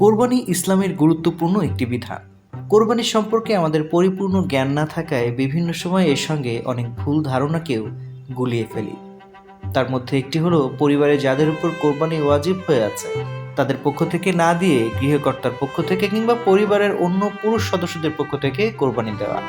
কোরবানি ইসলামের গুরুত্বপূর্ণ একটি বিধান। কোরবানি সম্পর্কে আমাদের পরিপূর্ণ জ্ঞান না থাকায় বিভিন্ন সময় এর সঙ্গে অনেক ভুল ধারণাকেও গুলিয়ে ফেলি। তার মধ্যে একটি হলো, পরিবারে যাদের উপর কোরবানি ওয়াজিব হয়ে আছে, তাদের পক্ষ থেকে না দিয়ে গৃহকর্তার পক্ষ থেকে কিংবা পরিবারের অন্য পুরুষ সদস্যদের পক্ষ থেকে কোরবানি দেওয়া।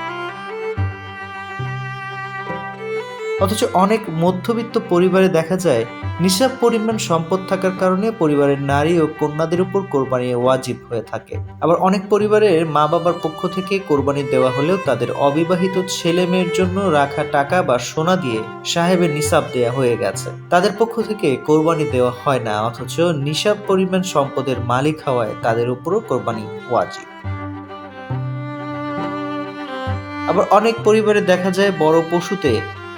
অথচ অনেক মধ্যবিত্ত পরিবারে দেখা যায় নিসাব পরিমাণ সম্পদ থাকার কারণে পরিবারের নারী ও কন্যাদের উপর কোরবানি ওয়াজিব হয়ে থাকে। আবার অনেক পরিবারের মা বাবার পক্ষ থেকে কোরবানি দেওয়া হলেও তাদের অবিবাহিত ছেলে মেয়ের জন্য রাখা টাকা বা সোনা দিয়ে সাহেবের নিসাব দেয়া হয়ে গেছে। তাদের পক্ষ থেকে কোরবানি দেওয়া হয় না, অথচ নিসাব পরিমাণ সম্পদের মালিক হওয়ায় তাদের উপরও কোরবানি ওয়াজিব। আবার অনেক পরিবারে দেখা যায় বড় পশুতে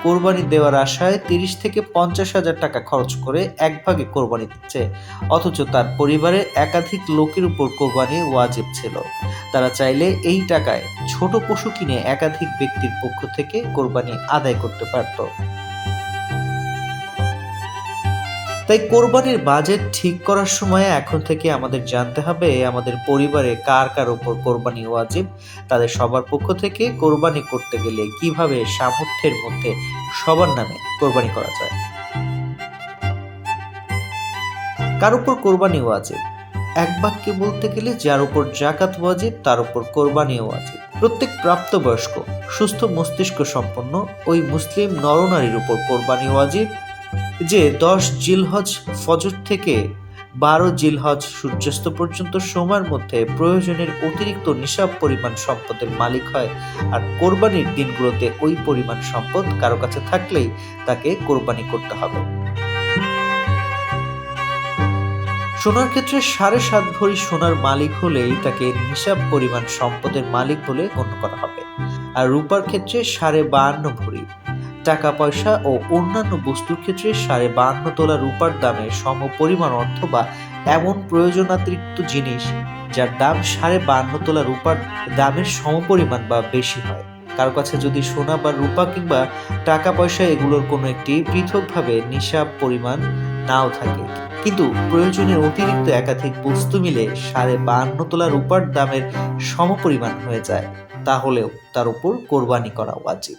কোরবানি দেওয়ার আশায় তিরিশ থেকে পঞ্চাশ হাজার টাকা খরচ করে একভাগে কোরবানি দিচ্ছে। অথচ তার পরিবারে একাধিক লোকের উপর কোরবানি ওয়াজিব ছিল। তারা চাইলে এই টাকায় ছোট পশু কিনে একাধিক ব্যক্তির পক্ষ থেকে কোরবানি আদায় করতে পারত। তাই কোরবানির বাজেট ঠিক করার সময় এখন থেকে আমাদের জানতে হবে আমাদের পরিবারে কার কার উপর কোরবানি ওয়াজিব, তাদের সবার পক্ষ থেকে কোরবানি করতে গেলে কীভাবে সামর্থ্যের মধ্যে সবার নামে কোরবানি করা যায়? কার উপর কোরবানি ওয়াজিব? এক বাক্যে বলতে গেলে যার উপর জাকাত ওয়াজিব, তার উপর কোরবানি ওয়াজিব। প্রত্যেক প্রাপ্তবয়স্ক, সুস্থ মস্তিষ্ক সম্পন্ন ওই মুসলিম নরনারীর উপর কোরবানি ওয়াজিব যে দশ জিলহজ ফজর থেকে বারো জিলহজ সূর্যাস্ত পর্যন্ত সময়ের মধ্যে প্রয়োজনের অতিরিক্ত নিসাব পরিমাণ সম্পদের মালিক হয়। আর কোরবানির দিনগুলোতে ওই পরিমাণ সম্পদ কারও কাছে থাকলেই তাকে কোরবানি করতে হবে। সোনার ক্ষেত্রে সাড়ে সাত ভরি সোনার মালিক হলেই তাকে নিসাব পরিমাণ সম্পদের মালিক বলে গণ্য করা হবে। আর রূপার ক্ষেত্রে সাড়ে বাহান্ন ভরি। টাকা পয়সা ও অন্যান্য বস্তুর ক্ষেত্রে সাড়ে বাহান্ন তোলা রূপার দামে সম পরিমাণ অর্থ বা এমন প্রয়োজনাতিরিক্ত জিনিস যার দাম সাড়ে বাহান্ন তোলা রূপার দামের সমপরিমাণ বা বেশি হয়। কারও কাছে যদি সোনা বা রূপা কিংবা টাকা পয়সা এগুলোর কোনো একটি পৃথকভাবে নিসাব পরিমাণ নাও থাকে। কিন্তু প্রয়োজনের অতিরিক্ত একাধিক বস্তু মিলে সাড়ে বাহান্ন তোলা রূপার দামের সমপরিমাণ হয়ে যায়, তাহলেও তার উপর কোরবানি করা উচিত